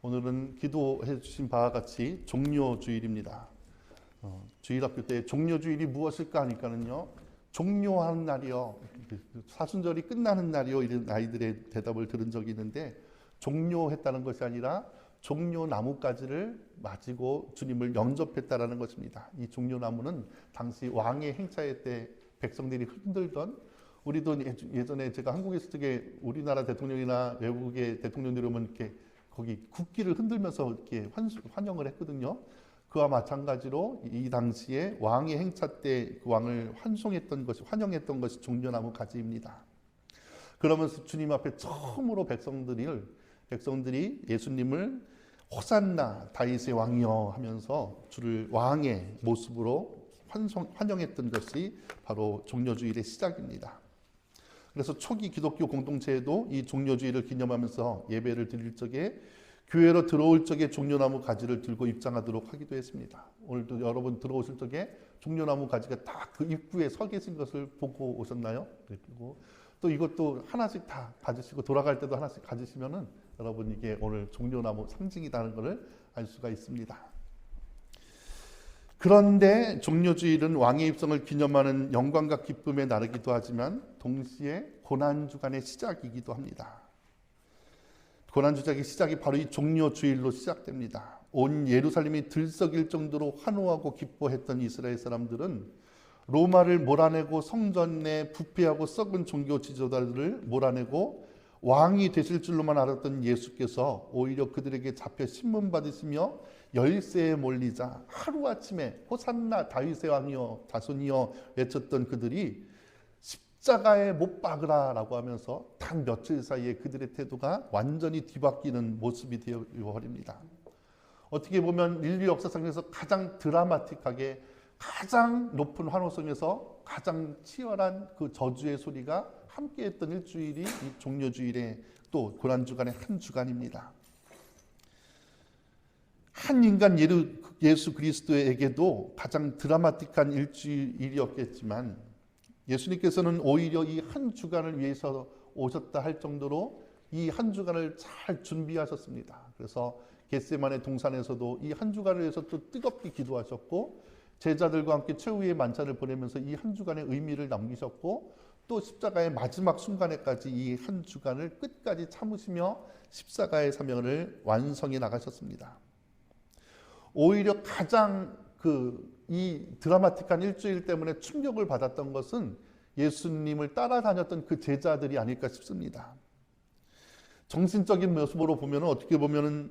오늘은 기도해 주신 바와 같이 종료 주일입니다. 어, 주일학교 때 종료 주일이 무엇일까 하니까는요. 종료하는 날이요. 사순절이 끝나는 날이요. 이런 아이들의 대답을 들은 적이 있는데 종료했다는 것이 아니라 종료 나무가지를 맞이고 주님을 영접했다라는 것입니다. 이 종료 나무는 당시 왕의 행차회 때 백성들이 흔들던 우리도 예- 예전에 제가 한국에 있을 적에 우리나라 대통령이나 외국의 대통령들이 오면 이렇게 거기 국기를 흔들면서 이렇게 환영을 했거든요. 그와 마찬가지로 이 당시에 왕의 행차 때 그 왕을 환송했던 것이 환영했던 것이 종려나무 가지입니다. 그러면서 주님 앞에 처음으로 백성들이 백성들이 예수님을 호산나 다윗의 왕이여 하면서 주를 왕의 모습으로 환송, 환영했던 것이 바로 종려주일의 시작입니다. 그래서 초기 기독교 공동체에도 이 종려주일을 기념하면서 예배를 드릴 적에 교회로 들어올 적에 종려나무 가지를 들고 입장하도록 하기도 했습니다. 오늘도 여러분 들어오실 적에 종려나무 가지가 다 그 입구에 서 계신 것을 보고 오셨나요? 네, 그리고 또 이것도 하나씩 다 가지시고 돌아갈 때도 하나씩 가지시면은 여러분 이게 오늘 종려나무 상징이라는 것을 알 수가 있습니다. 그런데 종려주일은 왕의 입성을 기념하는 영광과 기쁨의 날이기도 하지만 동시에 고난 주간의 시작이기도 합니다. 고난 주작의 시작이 바로 이 종려주일로 시작됩니다. 온 예루살렘이 들썩일 정도로 환호하고 기뻐했던 이스라엘 사람들은 로마를 몰아내고 성전 내 부패하고 썩은 종교 지도자들을 몰아내고 왕이 되실 줄로만 알았던 예수께서 오히려 그들에게 잡혀 신문 받으시며 열세에 몰리자 하루아침에 호산나 다윗의 왕이여 다손이여 외쳤던 그들이 십자가에 못 박으라 라고 하면서 단 며칠 사이에 그들의 태도가 완전히 뒤바뀌는 모습이 되어 버립니다. 어떻게 보면 인류 역사상에서 가장 드라마틱하게 가장 높은 환호성에서 가장 치열한 그 저주의 소리가 함께했던 일주일이 이 종려주일의 또 고난 주간의 한 주간입니다. 한 인간 예수 그리스도에게도 가장 드라마틱한 일주일이었겠지만 예수님께서는 오히려 이 한 주간을 위해서 오셨다 할 정도로 이 한 주간을 잘 준비하셨습니다. 그래서 겟세만의 동산에서도 이 한 주간을 위해서 또 뜨겁게 기도하셨고 제자들과 함께 최후의 만찬을 보내면서 이 한 주간의 의미를 남기셨고 또 십자가의 마지막 순간에까지 이 한 주간을 끝까지 참으시며 십자가의 사명을 완성해 나가셨습니다. 오히려 가장 그 이 드라마틱한 일주일 때문에 충격을 받았던 것은 예수님을 따라다녔던 그 제자들이 아닐까 싶습니다. 정신적인 모습으로 보면 어떻게 보면은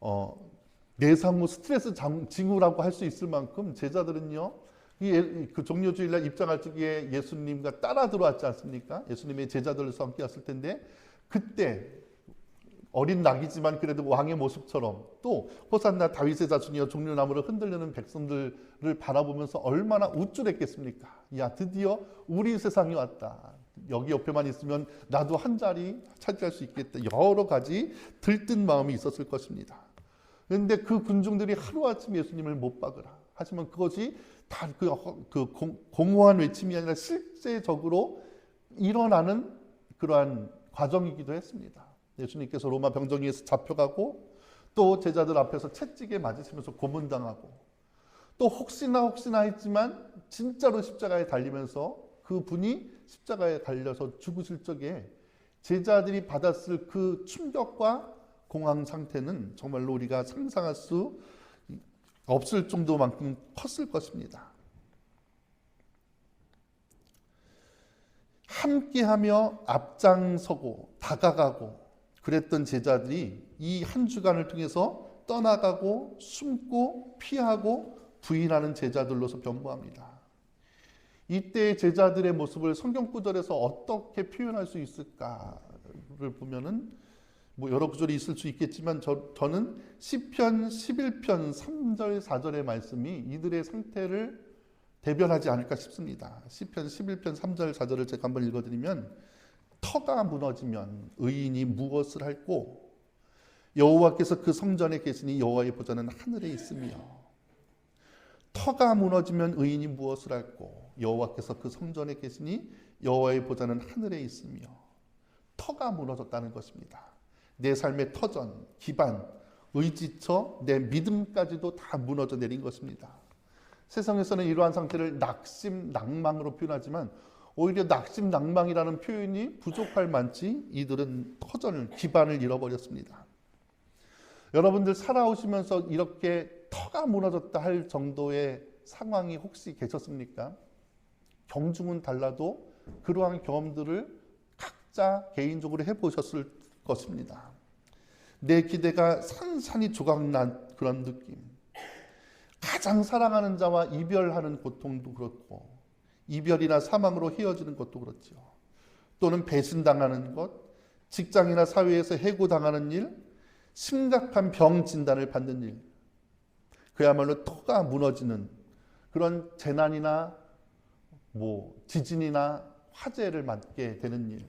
어, 내상 후 스트레스 장- 징후라고 할 수 있을 만큼 제자들은요. 그 종료주일날 입장할 적에 예수님과 따라 들어왔지 않습니까? 예수님의 제자들로서 함께 왔을 텐데 그때 어린 낙이지만 그래도 왕의 모습처럼 또 호산나 다윗의 자손이여 종려나무를 흔들리는 백성들을 바라보면서 얼마나 우쭐했겠습니까? 야 드디어 우리 세상이 왔다. 여기 옆에만 있으면 나도 한 자리 차지할 수 있겠다. 여러 가지 들뜬 마음이 있었을 것입니다. 그런데 그 군중들이 하루아침 예수님을 못 박으라. 하지만 그것이 다그 그 공허한 외침이 아니라 실제적으로 일어나는 그러한 과정이기도 했습니다. 예수님께서 로마 병정위에서 잡혀가고 또 제자들 앞에서 채찍에 맞으시면서 고문당하고 또 혹시나 혹시나 했지만 진짜로 십자가에 달리면서 그 분이 십자가에 달려서 죽으실 적에 제자들이 받았을 그 충격과 공황 상태는 정말로 우리가 상상할 수 없을 정도만큼 컸을 것입니다. 함께하며 앞장서고 다가가고 그랬던 제자들이 이 한 주간을 통해서 떠나가고 숨고 피하고 부인하는 제자들로서 변모합니다. 이때 제자들의 모습을 성경 구절에서 어떻게 표현할 수 있을까를 보면은 뭐 여러 구절이 있을 수 있겠지만 저, 저는 시편 11편 3절 4절의 말씀이 이들의 상태를 대변하지 않을까 싶습니다. 시편 11편 3절 4절을 제가 한번 읽어드리면 터가 무너지면 의인이 무엇을 할꼬 여호와께서 그 성전에 계시니 여호와의 보좌는 하늘에 있으며 터가 무너지면 의인이 무엇을 할꼬 여호와께서 그 성전에 계시니 여호와의 보좌는 하늘에 있으며 터가 무너졌다는 것입니다. 내 삶의 터전, 기반, 의지처 내 믿음까지도 다 무너져 내린 것입니다. 세상에서는 이러한 상태를 낙심 낭망으로 표현하지만 오히려 낙심 낭망이라는 표현이 부족할 만치 이들은 터전을 기반을 잃어버렸습니다. 여러분들 살아오시면서 이렇게 터가 무너졌다 할 정도의 상황이 혹시 계셨습니까? 경중은 달라도 그러한 경험들을 각자 개인적으로 해보셨을 것입니다. 내 기대가 산산이 조각난 그런 느낌. 가장 사랑하는 자와 이별하는 고통도 그렇고, 이별이나 사망으로 헤어지는 것도 그렇죠. 또는 배신당하는 것, 직장이나 사회에서 해고당하는 일, 심각한 병 진단을 받는 일, 그야말로 터가 무너지는 그런 재난이나 뭐 지진이나 화재를 맞게 되는 일.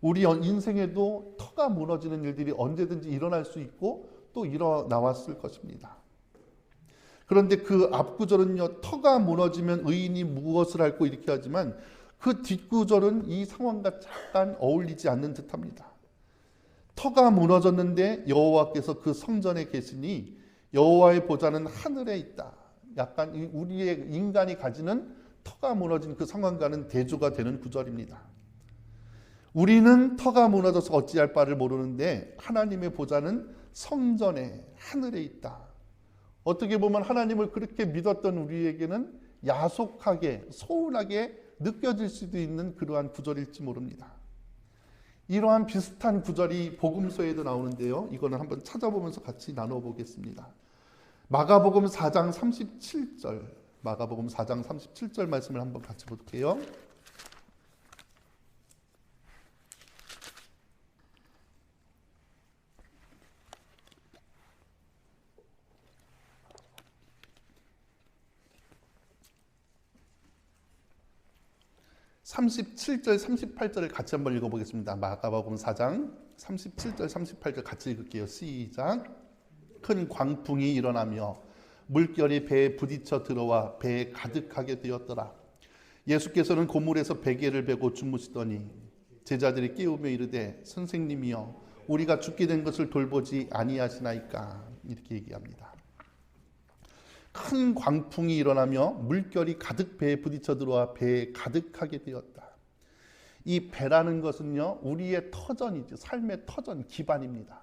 우리 인생에도 터가 무너지는 일들이 언제든지 일어날 수 있고 또 일어나왔을 것입니다. 그런데 그 앞구절은요, 터가 무너지면 의인이 무엇을 할고 이렇게 하지만 그 뒷구절은 이 상황과 잠깐 어울리지 않는 듯합니다. 터가 무너졌는데 여호와께서 그 성전에 계시니 여호와의 보좌는 하늘에 있다. 약간 우리의 인간이 가지는 터가 무너진 그 상황과는 대조가 되는 구절입니다. 우리는 터가 무너져서 어찌할 바를 모르는데 하나님의 보좌는 성전에 하늘에 있다. 어떻게 보면 하나님을 그렇게 믿었던 우리에게는 야속하게 소홀하게 느껴질 수도 있는 그러한 구절일지 모릅니다. 이러한 비슷한 구절이 복음서에도 나오는데요. 이거는 한번 찾아보면서 같이 나눠 보겠습니다. 마가복음 4장 37절 마가복음 4장 37절 말씀을 한번 같이 볼게요. (37절) (38절을) 같이 한번 읽어보겠습니다 마가복음 4장 (37절) (38절) 같이 읽을게요 시작 큰 광풍이 일어나며 물결이 배에 부딪혀 들어와 배에 가득하게 되었더라. 예수께서는 고물에서 베개를 베고 주무시더니 제자들이 깨우며 이르되 선생님이여 우리가 죽게 된 것을 돌보지 아니하시나이까 이렇게 얘기합니다. 큰 광풍이 일어나며 물결이 가득 배에 부딪혀 들어와 배에 가득하게 되었다. 이 배라는 것은요 우리의 터전이죠 삶의 터전 기반입니다.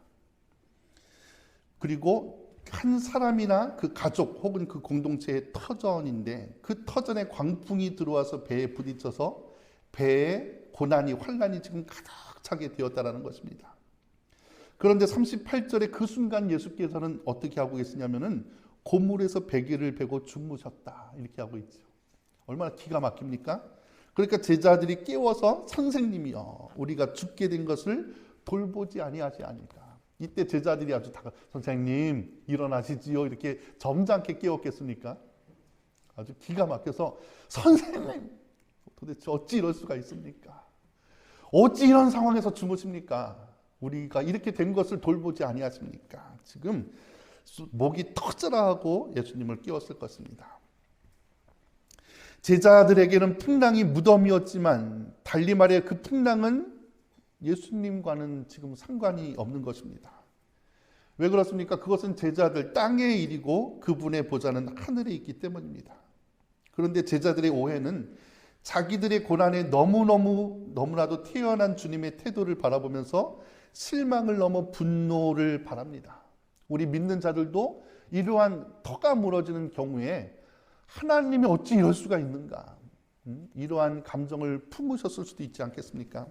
그리고 한 사람이나 그 가족 혹은 그 공동체의 터전인데 그 터전에 광풍이 들어와서 배에 부딪혀서 배에 고난이 환란이 지금 가득 차게 되었다라는 것입니다. 그런데 38절에 그 순간 예수께서는 어떻게 하고 계시냐면은 고물에서 베개를 베고 주무셨다 이렇게 하고 있죠. 얼마나 기가 막힙니까? 그러니까 제자들이 깨워서 선생님이여 우리가 죽게 된 것을 돌보지 아니하지 아니까. 이때 제자들이 아주 다가 선생님 일어나시지요 이렇게 점잖게 깨웠겠습니까? 아주 기가 막혀서 선생님 도대체 어찌 이럴 수가 있습니까? 어찌 이런 상황에서 주무십니까? 우리가 이렇게 된 것을 돌보지 아니하십니까? 지금 목이 터져라하고 예수님을 깨웠을 것입니다. 제자들에게는 풍랑이 무덤이었지만 달리 말해 그 풍랑은 예수님과는 지금 상관이 없는 것입니다. 왜 그렇습니까? 그것은 제자들 땅의 일이고 그분의 보좌는 하늘에 있기 때문입니다. 그런데 제자들의 오해는 자기들의 고난에 너무너무 너무나도 태어난 주님의 태도를 바라보면서 실망을 넘어 분노를 바랍니다. 우리 믿는 자들도 이러한 터가 무너지는 경우에 하나님이 어찌 이럴 수가 있는가? 음? 이러한 감정을 품으셨을 수도 있지 않겠습니까?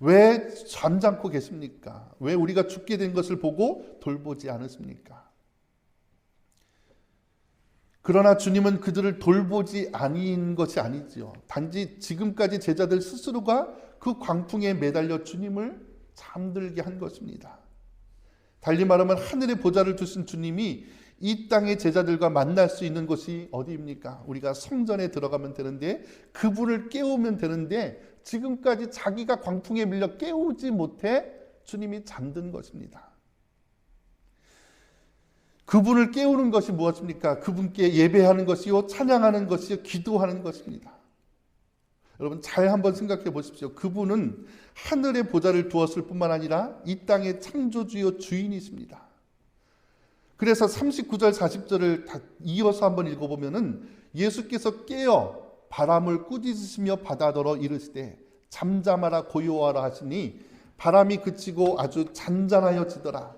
왜 잠잠고 계십니까? 왜 우리가 죽게 된 것을 보고 돌보지 않으십니까? 그러나 주님은 그들을 돌보지 아닌 것이 아니지요. 단지 지금까지 제자들 스스로가 그 광풍에 매달려 주님을 잠들게 한 것입니다. 달리 말하면 하늘의 보좌를 두신 주님이 이 땅의 제자들과 만날 수 있는 곳이 어디입니까? 우리가 성전에 들어가면 되는데 그분을 깨우면 되는데 지금까지 자기가 광풍에 밀려 깨우지 못해 주님이 잠든 것입니다. 그분을 깨우는 것이 무엇입니까? 그분께 예배하는 것이요, 찬양하는 것이요, 기도하는 것입니다. 여러분 잘 한번 생각해 보십시오. 그분은 하늘의 보좌를 두었을 뿐만 아니라 이 땅의 창조주요 주인이십니다. 그래서 39절 40절을 다 이어서 한번 읽어보면은 예수께서 깨어 바람을 꾸짖으시며 바다더러 이르시되 잠잠하라 고요하라 하시니 바람이 그치고 아주 잔잔하여 지더라.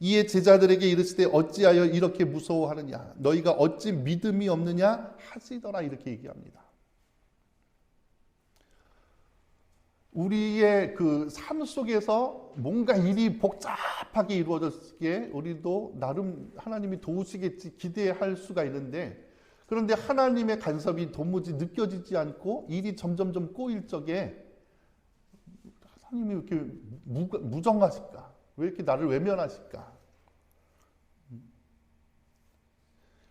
이에 제자들에게 이르시되 어찌하여 이렇게 무서워하느냐 너희가 어찌 믿음이 없느냐 하시더라 이렇게 얘기합니다. 우리의 그 삶 속에서 뭔가 일이 복잡하게 이루어졌기에 우리도 나름 하나님이 도우시겠지 기대할 수가 있는데 그런데 하나님의 간섭이 도무지 느껴지지 않고 일이 점점점 꼬일 적에 하나님이 왜 이렇게 무, 무정하실까? 왜 이렇게 나를 외면하실까?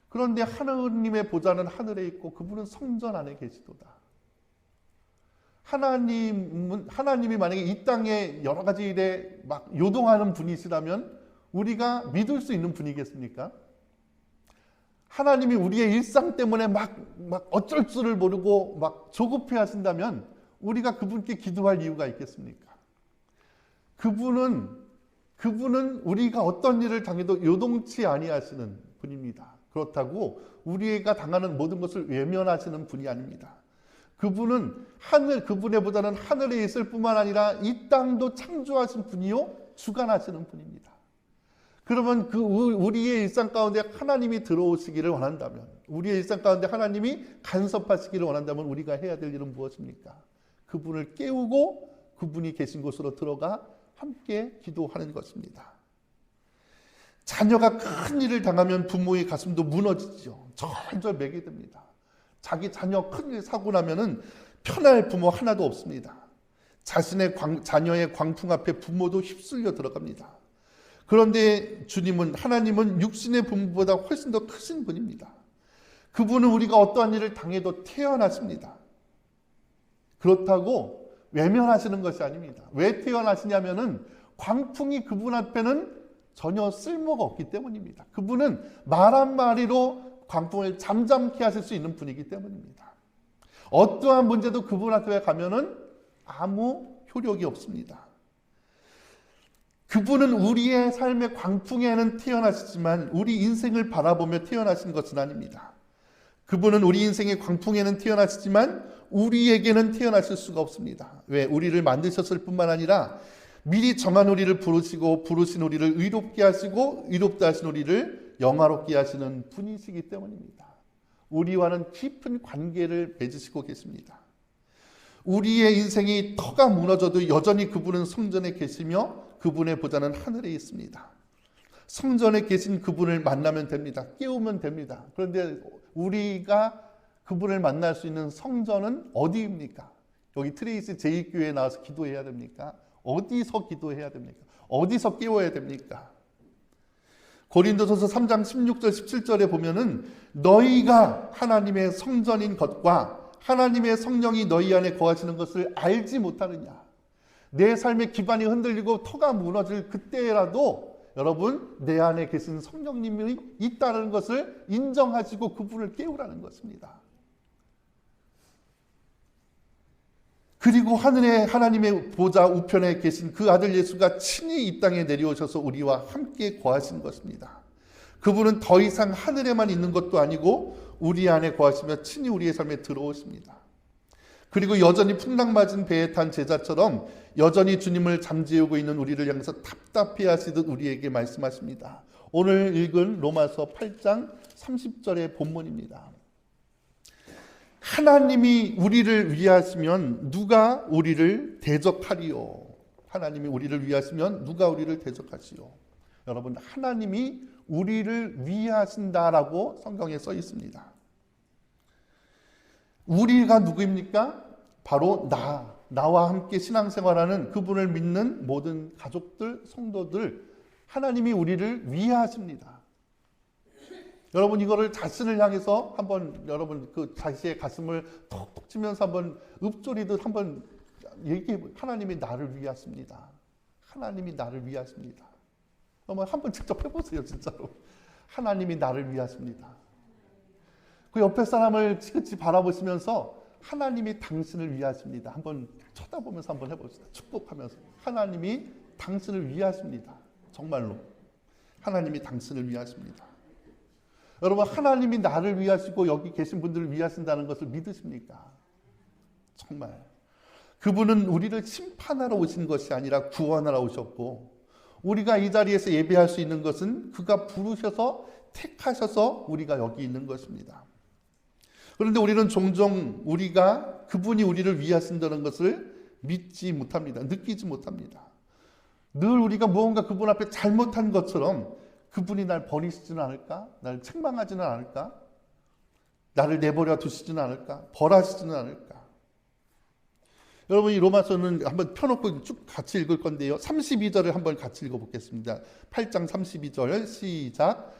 그런데 하나님의 보좌는 하늘에 있고 그분은 성전 안에 계시도다. 하나님은 하나님이 만약에 이 땅에 여러 가지 일에 막 요동하는 분이시라면 우리가 믿을 수 있는 분이겠습니까? 하나님이 우리의 일상 때문에 막, 막 어쩔 줄을 모르고 막 조급해 하신다면 우리가 그분께 기도할 이유가 있겠습니까? 그분은 그분은 우리가 어떤 일을 당해도 요동치 아니하시는 분입니다. 그렇다고 우리가 당하는 모든 것을 외면하시는 분이 아닙니다. 그분은 하늘 그분의 보다는 하늘에 있을 뿐만 아니라 이 땅도 창조하신 분이요 주관하시는 분입니다. 그러면 그 우리의 일상 가운데 하나님이 들어오시기를 원한다면 우리의 일상 가운데 하나님이 간섭하시기를 원한다면 우리가 해야 될 일은 무엇입니까? 그분을 깨우고 그분이 계신 곳으로 들어가 함께 기도하는 것입니다. 자녀가 큰 일을 당하면 부모의 가슴도 무너지죠. 절절 매게 됩니다. 자기 자녀 큰일 사고 나면은 편할 부모 하나도 없습니다. 자신의 광, 자녀의 광풍 앞에 부모도 휩쓸려 들어갑니다. 그런데 주님은 하나님은 육신의 부모보다 훨씬 더 크신 분입니다. 그분은 우리가 어떠한 일을 당해도 태어나십니다. 그렇다고 외면하시는 것이 아닙니다. 왜 태어나시냐면은 광풍이 그분 앞에는 전혀 쓸모가 없기 때문입니다. 그분은 말 한마디로 광풍을 잠잠케 하실 수 있는 분이기 때문입니다. 어떠한 문제도 그분 앞에 가면은 아무 효력이 없습니다. 그분은 우리의 삶의 광풍에는 태어나시지만 우리 인생을 바라보며 태어나신 것은 아닙니다. 그분은 우리 인생의 광풍에는 태어나시지만 우리에게는 태어나실 수가 없습니다. 왜? 우리를 만드셨을 뿐만 아니라 미리 정한 우리를 부르시고 부르신 우리를 의롭게 하시고 의롭다 하신 우리를 영화롭게 하시는 분이시기 때문입니다. 우리와는 깊은 관계를 맺으시고 계십니다. 우리의 인생이 터가 무너져도 여전히 그분은 성전에 계시며 그분의 보좌는 하늘에 있습니다. 성전에 계신 그분을 만나면 됩니다. 깨우면 됩니다. 그런데 우리가 그분을 만날 수 있는 성전은 어디입니까? 여기 트레이스 제2교회에 나와서 기도해야 됩니까? 어디서 기도해야 됩니까? 어디서 깨워야 됩니까? 고린도전서 3장 16절 17절에 보면은 너희가 하나님의 성전인 것과 하나님의 성령이 너희 안에 거하시는 것을 알지 못하느냐. 내 삶의 기반이 흔들리고 터가 무너질 그때라도 여러분 내 안에 계신 성령님이 있다는 것을 인정하시고 그분을 깨우라는 것입니다. 그리고 하늘에 하나님의 보좌 우편에 계신 그 아들 예수가 친히 이 땅에 내려오셔서 우리와 함께 거하신 것입니다. 그분은 더 이상 하늘에만 있는 것도 아니고 우리 안에 거하시며 친히 우리의 삶에 들어오십니다. 그리고 여전히 풍랑 맞은 배에 탄 제자처럼 여전히 주님을 잠재우고 있는 우리를 향해서 답답해 하시듯 우리에게 말씀하십니다. 오늘 읽은 로마서 8장 30절의 본문입니다. 하나님이 우리를 위하시면 누가 우리를 대적하리요? 하나님이 우리를 위하시면 누가 우리를 대적하시요? 여러분, 하나님이 우리를 위하신다라고 성경에 써 있습니다. 우리가 누구입니까? 바로 나, 나와 함께 신앙생활하는 그분을 믿는 모든 가족들, 성도들, 하나님이 우리를 위하십니다. 여러분 이거를 자신을 향해서 한번 여러분 그 자신의 가슴을 톡톡 치면서 한번 읊조리듯 한번 얘기해 하나님이 나를 위하십니다. 하나님이 나를 위하십니다. 한번 한번 직접 해보세요 진짜로. 하나님이 나를 위하십니다. 그 옆에 사람을 지그치 바라보시면서 하나님이 당신을 위하십니다. 한번 쳐다보면서 한번 해봅시다. 축복하면서 하나님이 당신을 위하십니다. 정말로. 하나님이 당신을 위하십니다. 여러분 하나님이 나를 위하시고 여기 계신 분들을 위하신다는 것을 믿으십니까? 정말 그분은 우리를 심판하러 오신 것이 아니라 구원하러 오셨고 우리가 이 자리에서 예배할 수 있는 것은 그가 부르셔서 택하셔서 우리가 여기 있는 것입니다. 그런데 우리는 종종 우리가 그분이 우리를 위하신다는 것을 믿지 못합니다. 느끼지 못합니다. 늘 우리가 무언가 그분 앞에 잘못한 것처럼 그분이 날 버리시지는 않을까? 날 책망하지는 않을까? 나를 내버려 두시지는 않을까? 벌하시지는 않을까? 여러분 이 로마서는 한번 펴놓고 쭉 같이 읽을 건데요. 32절을 한번 같이 읽어보겠습니다. 8장 32절 시작.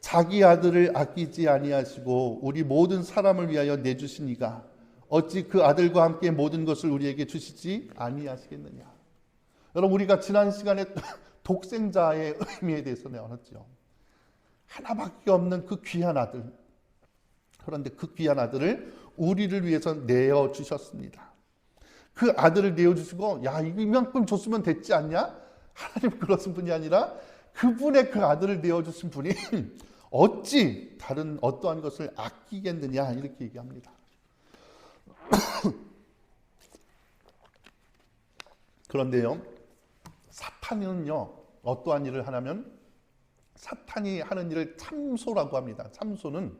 자기 아들을 아끼지 아니하시고 우리 모든 사람을 위하여 내주시니가 어찌 그 아들과 함께 모든 것을 우리에게 주시지 아니하시겠느냐. 여러분 우리가 지난 시간에 독생자의 의미에 대해서 나눴죠. 하나밖에 없는 그 귀한 아들. 그런데 그 귀한 아들을 우리를 위해서 내어 주셨습니다. 그 아들을 내어 주시고 야 이만큼 줬으면 됐지 않냐? 하나님 그러신 분이 아니라 그분의 그 아들을 내어 주신 분이 어찌 다른 어떠한 것을 아끼겠느냐 이렇게 얘기합니다. 그런데요, 사탄은요, 어떠한 일을 하냐면, 사탄이 하는 일을 참소라고 합니다. 참소는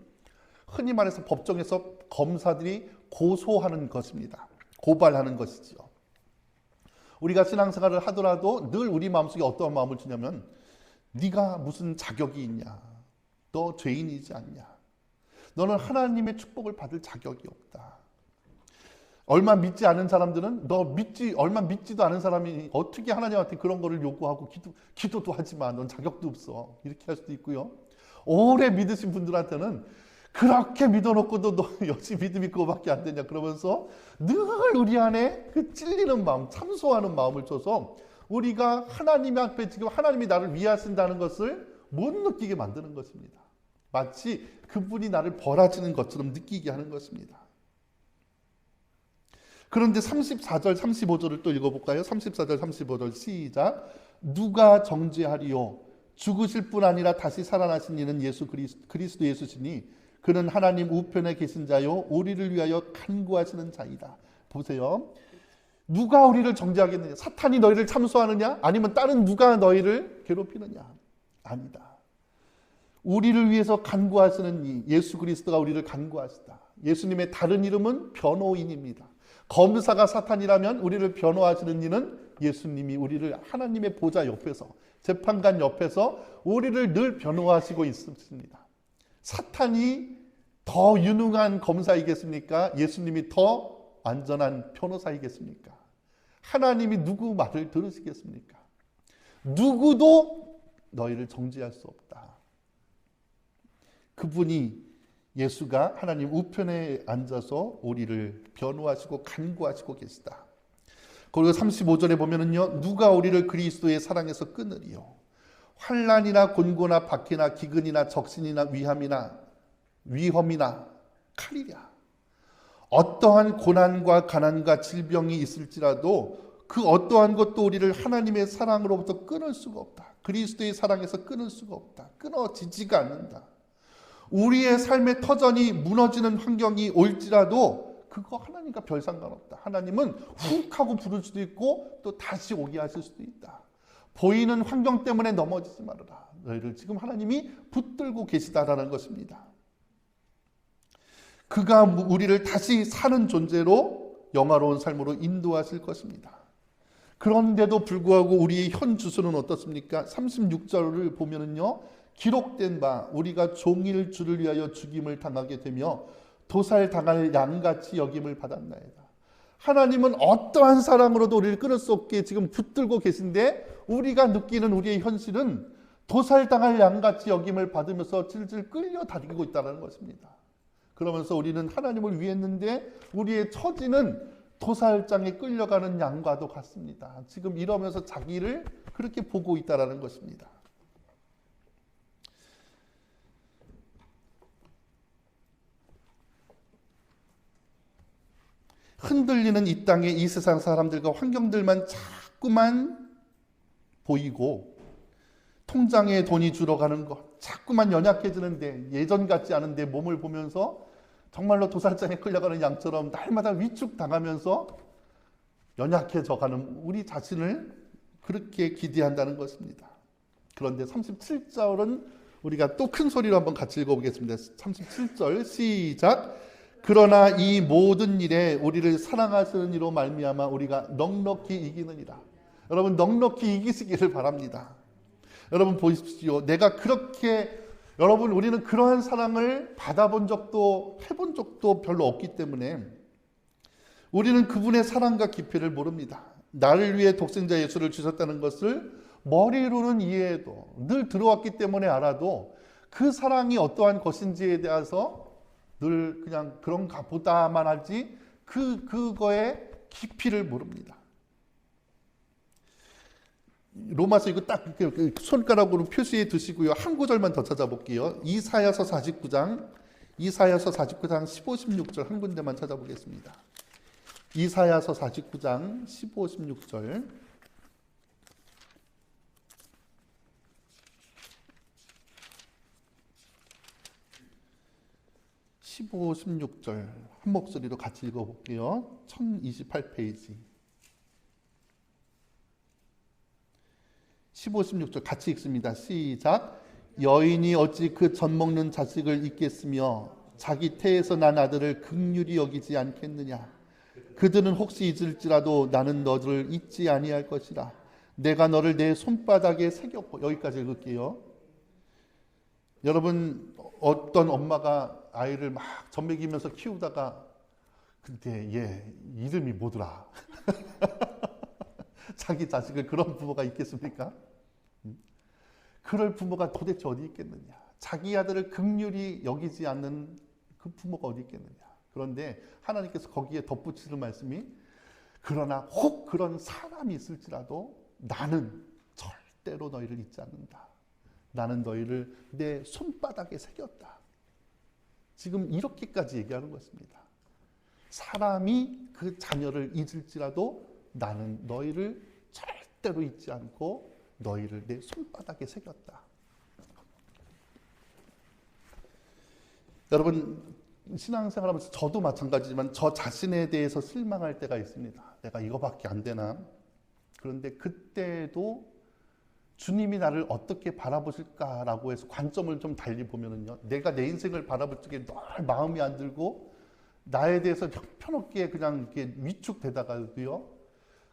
흔히 말해서 법정에서 검사들이 고소하는 것입니다. 고발하는 것이죠. 우리가 신앙생활을 하더라도 늘 우리 마음속에 어떤 마음을 주냐면, 네가 무슨 자격이 있냐? 너 죄인이지 않냐? 너는 하나님의 축복을 받을 자격이 없다. 얼마 믿지 않은 사람들은 너 믿지 얼마 믿지도 않은 사람이 어떻게 하나님한테 그런 거를 요구하고 기도 기도도 하지만 넌 자격도 없어 이렇게 할 수도 있고요. 오래 믿으신 분들한테는 그렇게 믿어놓고도 너 역시 믿음이 그거밖에 안 되냐 그러면서 늘 우리 안에 그 찔리는 마음, 참소하는 마음을 줘서 우리가 하나님 앞에 지금 하나님이 나를 위하신다는 것을 못 느끼게 만드는 것입니다. 마치 그분이 나를 벌하시는 것처럼 느끼게 하는 것입니다. 그런데 34절, 35절을 또 읽어볼까요? 34절, 35절 시작. 누가 정죄하리요? 죽으실 뿐 아니라 다시 살아나신 이는 예수 그리스도, 그리스도 예수시니 그는 하나님 우편에 계신 자요 우리를 위하여 간구하시는 자이다. 보세요. 누가 우리를 정죄하겠느냐? 사탄이 너희를 참소하느냐? 아니면 다른 누가 너희를 괴롭히느냐? 아니다. 우리를 위해서 간구하시는 이 예수 그리스도가 우리를 간구하시다. 예수님의 다른 이름은 변호인입니다. 검사가 사탄이라면 우리를 변호하시는 이는 예수님이 우리를 하나님의 보좌 옆에서 재판관 옆에서 우리를 늘 변호하시고 있습니다. 사탄이 더 유능한 검사이겠습니까? 예수님이 더 안전한 변호사이겠습니까? 하나님이 누구 말을 들으시겠습니까? 누구도 너희를 정죄할 수 없다. 그분이 예수가 하나님 우편에 앉아서 우리를 변호하시고 간구하시고 계시다. 그리고 35절에 보면은요. 누가 우리를 그리스도의 사랑에서 끊으리요. 환란이나 곤고나 박해나 기근이나 적신이나 위함이나 위험이나 칼이랴. 어떠한 고난과 가난과 질병이 있을지라도 그 어떠한 것도 우리를 하나님의 사랑으로부터 끊을 수가 없다. 그리스도의 사랑에서 끊을 수가 없다. 끊어지지가 않는다. 우리의 삶의 터전이 무너지는 환경이 올지라도 그거 하나님과 별 상관없다. 하나님은 훅 하고 부를 수도 있고 또 다시 오게 하실 수도 있다. 보이는 환경 때문에 넘어지지 말아라. 너희를 지금 하나님이 붙들고 계시다라는 것입니다. 그가 우리를 다시 사는 존재로 영화로운 삶으로 인도하실 것입니다. 그런데도 불구하고 우리의 현 주소는 어떻습니까? 36절을 보면은요. 기록된 바 우리가 종일 주를 위하여 죽임을 당하게 되며 도살 당할 양같이 여김을 받았나이다. 하나님은 어떠한 사랑으로도 우리를 끊을 수 없게 지금 붙들고 계신데 우리가 느끼는 우리의 현실은 도살 당할 양같이 여김을 받으면서 질질 끌려 다니고 있다는 것입니다. 그러면서 우리는 하나님을 위했는데 우리의 처지는 도살장에 끌려가는 양과도 같습니다. 지금 이러면서 자기를 그렇게 보고 있다라는 것입니다. 흔들리는 이 땅의 이 세상 사람들과 환경들만 자꾸만 보이고 통장에 돈이 줄어가는 것, 자꾸만 연약해지는데 예전 같지 않은데 몸을 보면서 정말로 도살장에 끌려가는 양처럼 날마다 위축 당하면서 연약해져 가는 우리 자신을 그렇게 기대한다는 것입니다. 그런데 37절은 우리가 또 큰 소리로 한번 같이 읽어보겠습니다. 37절 시작. 그러나 이 모든 일에 우리를 사랑하시는 이로 말미암아 우리가 넉넉히 이기느니라. 여러분 넉넉히 이기시기를 바랍니다. 여러분 보십시오. 내가 그렇게 여러분 우리는 그러한 사랑을 받아본 적도 해본 적도 별로 없기 때문에 우리는 그분의 사랑과 깊이를 모릅니다. 나를 위해 독생자 예수를 주셨다는 것을 머리로는 이해해도 늘 들어왔기 때문에 알아도 그 사랑이 어떠한 것인지에 대해서 늘 그냥 그런가 보다만 하지 그 그거의 깊이를 모릅니다. 로마서 이거 딱그 손가락으로 표시해 두시고요. 한 구절만 더 찾아볼게요. 이사야서 49장 이사야서 49장 15, 16절 한 군데만 찾아보겠습니다. 이사야서 49장 15, 16절 15, 16절 한 목소리로 같이 읽어볼게요. 1028페이지 15, 16절 같이 읽습니다. 시작. 여인이 어찌 그 젖 먹는 자식을 잊겠으며 자기 태에서 난 아들을 극률이 여기지 않겠느냐. 그들은 혹시 잊을지라도 나는 너를 잊지 아니할 것이라. 내가 너를 내 손바닥에 새겼고 여기까지 읽을게요. 여러분 어떤 엄마가 아이를 막 젖먹이면서 키우다가 근데 얘 이름이 뭐더라? 자기 자식을 그런 부모가 있겠습니까? 음? 그럴 부모가 도대체 어디 있겠느냐? 자기 아들을 극률이 여기지 않는 그 부모가 어디 있겠느냐? 그런데 하나님께서 거기에 덧붙이는 말씀이 그러나 혹 그런 사람이 있을지라도 나는 절대로 너희를 잊지 않는다. 나는 너희를 내 손바닥에 새겼다. 지금 이렇게까지 얘기하는 것입니다. 사람이 그 자녀를 잊을지라도 나는 너희를 절대로 잊지 않고 너희를 내 손바닥에 새겼다. 여러분 신앙생활하면서 저도 마찬가지지만 저 자신에 대해서 실망할 때가 있습니다. 내가 이거밖에 안 되나? 그런데 그때도 주님이 나를 어떻게 바라보실까라고 해서 관점을 좀 달리 보면은요, 내가 내 인생을 바라볼 적에 늘 마음이 안 들고 나에 대해서 형편없게 그냥 이렇게 위축되다가도요,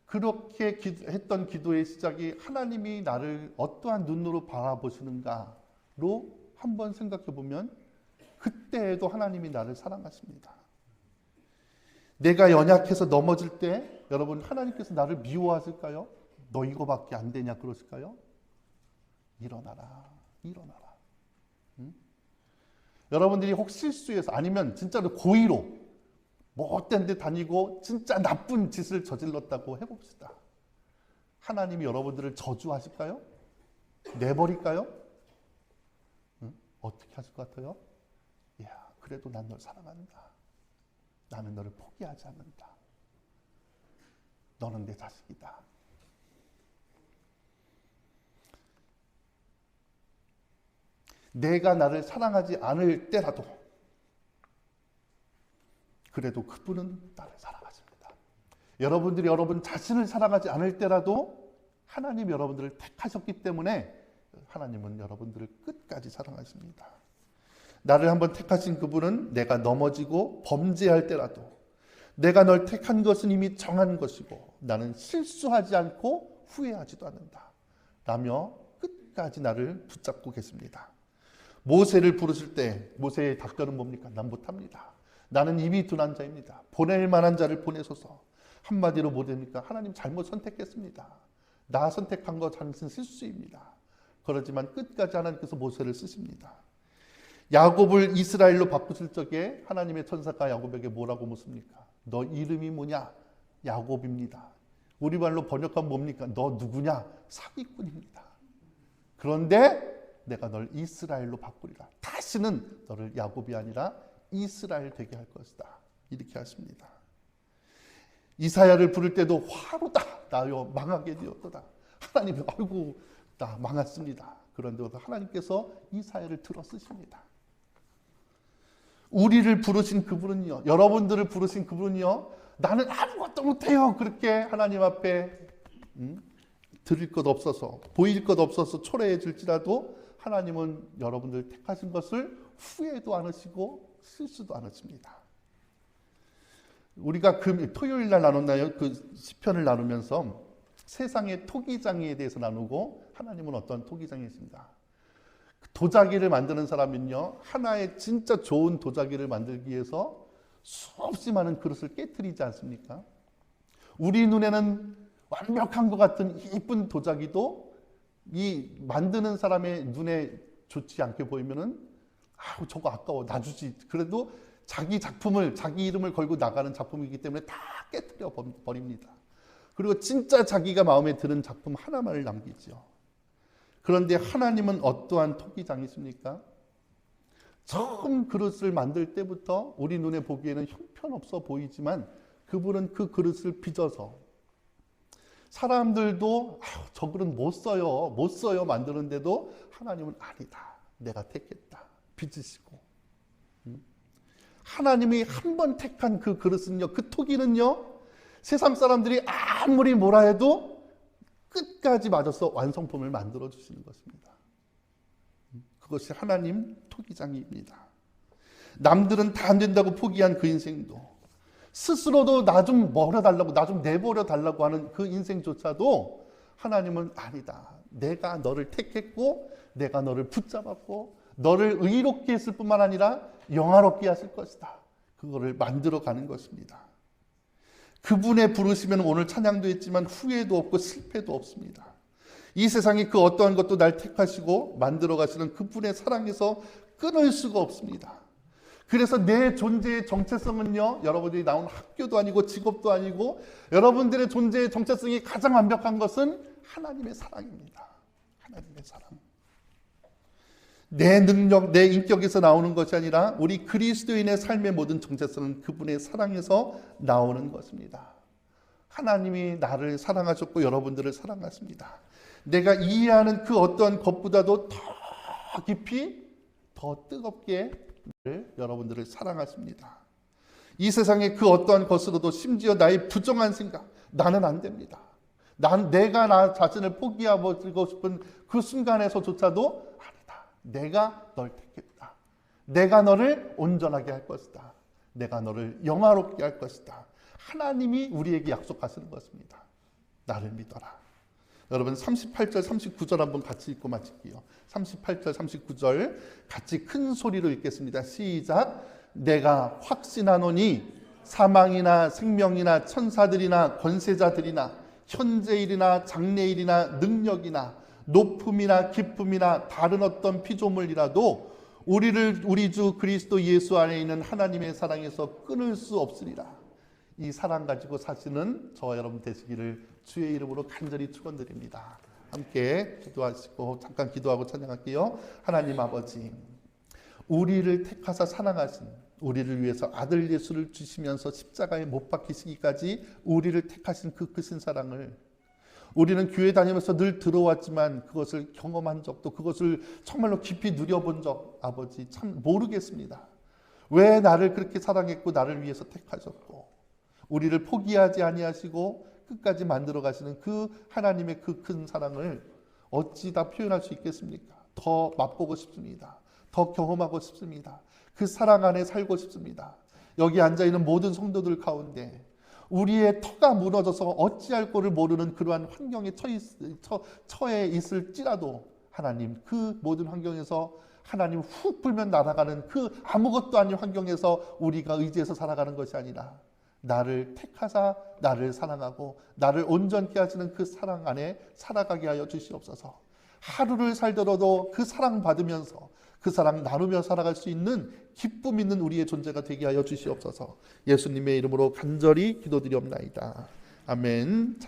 그렇게 기, 했던 기도의 시작이 하나님이 나를 어떠한 눈으로 바라보시는가로 한번 생각해 보면 그때에도 하나님이 나를 사랑하십니다. 내가 연약해서 넘어질 때 여러분 하나님께서 나를 미워하실까요? 너 이거밖에 안 되냐 그러실까요? 일어나라, 일어나라. 응? 여러분들이 혹 실수해서 아니면 진짜로 고의로 못된 데 다니고 진짜 나쁜 짓을 저질렀다고 해봅시다. 하나님이 여러분들을 저주하실까요? 내버릴까요? 응? 어떻게 하실 것 같아요? 야, 그래도 난 널 사랑한다. 나는 너를 포기하지 않는다. 너는 내 자식이다. 내가 나를 사랑하지 않을 때라도 그래도 그분은 나를 사랑하십니다. 여러분들이 여러분 자신을 사랑하지 않을 때라도 하나님 여러분들을 택하셨기 때문에 하나님은 여러분들을 끝까지 사랑하십니다. 나를 한번 택하신 그분은 내가 넘어지고 범죄할 때라도 내가 널 택한 것은 이미 정한 것이고 나는 실수하지 않고 후회하지도 않는다. 라며 끝까지 나를 붙잡고 계십니다. 모세를 부르실 때 모세의 답변은 뭡니까? 난 못합니다. 나는 입이 둔한 자입니다. 보낼 만한 자를 보내소서. 한마디로 뭐됩니까? 하나님 잘못 선택했습니다. 나 선택한 거 당신 실수입니다. 그렇지만 끝까지 하나님께서 모세를 쓰십니다. 야곱을 이스라엘로 바꾸실 적에 하나님의 천사가 야곱에게 뭐라고 묻습니까? 너 이름이 뭐냐? 야곱입니다. 우리 말로 번역하면 뭡니까? 너 누구냐? 사기꾼입니다. 그런데 내가 널 이스라엘로 바꾸리라. 다시는 너를 야곱이 아니라 이스라엘 되게 할 것이다. 이렇게 하십니다. 이사야를 부를 때도 화로다 나여 망하게 되었도다. 하나님이 아이고 나 망했습니다. 그런데 하나님께서 이 사회를 들어 쓰십니다. 우리를 부르신 그분은요, 여러분들을 부르신 그분은요, 나는 아무것도 못해요. 그렇게 하나님 앞에 음? 드릴 것 없어서 보일 것 없어서 초라해질지라도 하나님은 여러분들 택하신 것을 후회도 않으시고 실수도 않으십니다. 우리가 금 토요일 날 나눴나요? 그 시편을 나누면서 세상의 토기장애에 대해서 나누고 하나님은 어떤 토기장애이신가? 도자기를 만드는 사람은요 하나의 진짜 좋은 도자기를 만들기 위해서 수없이 많은 그릇을 깨뜨리지 않습니까? 우리 눈에는 완벽한 것 같은 이쁜 도자기도 이 만드는 사람의 눈에 좋지 않게 보이면은 아 저거 아까워 놔주지 그래도 자기 작품을 자기 이름을 걸고 나가는 작품이기 때문에 다 깨뜨려 버립니다. 그리고 진짜 자기가 마음에 드는 작품 하나만을 남기죠. 그런데 하나님은 어떠한 토기장이십니까? 처음 그릇을 만들 때부터 우리 눈에 보기에는 형편없어 보이지만 그분은 그 그릇을 빚어서 사람들도 아유, 저 그릇 못 써요, 못 써요 만드는데도 하나님은 아니다. 내가 택했다. 빚으시고. 음? 하나님이 한 번 택한 그 그릇은요, 그 토기는요, 세상 사람들이 아무리 뭐라 해도 끝까지 맞아서 완성품을 만들어 주시는 것입니다. 그것이 하나님 토기장입니다. 남들은 다 안 된다고 포기한 그 인생도 스스로도 나 좀 멀어달라고 나 좀 내버려 달라고 하는 그 인생조차도 하나님은 아니다. 내가 너를 택했고 내가 너를 붙잡았고 너를 의롭게 했을 뿐만 아니라 영화롭게 하실 것이다. 그거를 만들어 가는 것입니다. 그분의 부르시면 오늘 찬양도 했지만 후회도 없고 실패도 없습니다. 이 세상에 그 어떠한 것도 날 택하시고 만들어 가시는 그분의 사랑에서 끊을 수가 없습니다. 그래서 내 존재의 정체성은요, 여러분들이 나온 학교도 아니고 직업도 아니고 여러분들의 존재의 정체성이 가장 완벽한 것은 하나님의 사랑입니다. 하나님의 사랑. 내 능력, 내 인격에서 나오는 것이 아니라 우리 그리스도인의 삶의 모든 정체성은 그분의 사랑에서 나오는 것입니다. 하나님이 나를 사랑하셨고 여러분들을 사랑하십니다. 내가 이해하는 그 어떤 것보다도 더 깊이, 더 뜨겁게 여러분들을 사랑하십니다. 이 세상의 그 어떠한 것으로도 심지어 나의 부정한 생각, 나는 안 됩니다. 난 내가 나 자신을 포기하고 싶은 그 순간에서조차도 내가 널 택했다. 내가 너를 온전하게 할 것이다. 내가 너를 영화롭게 할 것이다. 하나님이 우리에게 약속하시는 것입니다. 나를 믿어라. 여러분 38절 39절 한번 같이 읽고 마칠게요. 38절 39절 같이 큰 소리로 읽겠습니다. 시작. 내가 확신하노니 사망이나 생명이나 천사들이나 권세자들이나 현재일이나 장래일이나 능력이나 높음이나 기쁨이나 다른 어떤 피조물이라도 우리를 우리 주 그리스도 예수 안에 있는 하나님의 사랑에서 끊을 수 없으리라. 이 사랑 가지고 사시는 저와 여러분 되시기를 주의 이름으로 간절히 축원드립니다. 함께 기도하시고 잠깐 기도하고 찬양할게요. 하나님 아버지 우리를 택하사 사랑하신 우리를 위해서 아들 예수를 주시면서 십자가에 못 박히시기까지 우리를 택하신 그 크신 사랑을 우리는 교회 다니면서 늘 들어왔지만 그것을 경험한 적도 그것을 정말로 깊이 누려본 적 아버지 참 모르겠습니다. 왜 나를 그렇게 사랑했고 나를 위해서 택하셨고 우리를 포기하지 아니하시고 끝까지 만들어 가시는 그 하나님의 그 큰 사랑을 어찌 다 표현할 수 있겠습니까? 더 맛보고 싶습니다. 더 경험하고 싶습니다. 그 사랑 안에 살고 싶습니다. 여기 앉아 있는 모든 성도들 가운데 우리의 터가 무너져서 어찌할 거를 모르는 그러한 환경에 처, 처, 처해 있을지라도 하나님 그 모든 환경에서 하나님 훅 불면 날아가는 그 아무것도 아닌 환경에서 우리가 의지해서 살아가는 것이 아니라 나를 택하사 나를 사랑하고 나를 온전케 하시는 그 사랑 안에 살아가게 하여 주시옵소서. 하루를 살더라도 그 사랑 받으면서 그 사랑 나누며 살아갈 수 있는 기쁨 있는 우리의 존재가 되게 하여 주시옵소서. 예수님의 이름으로 간절히 기도드리옵나이다. 아멘.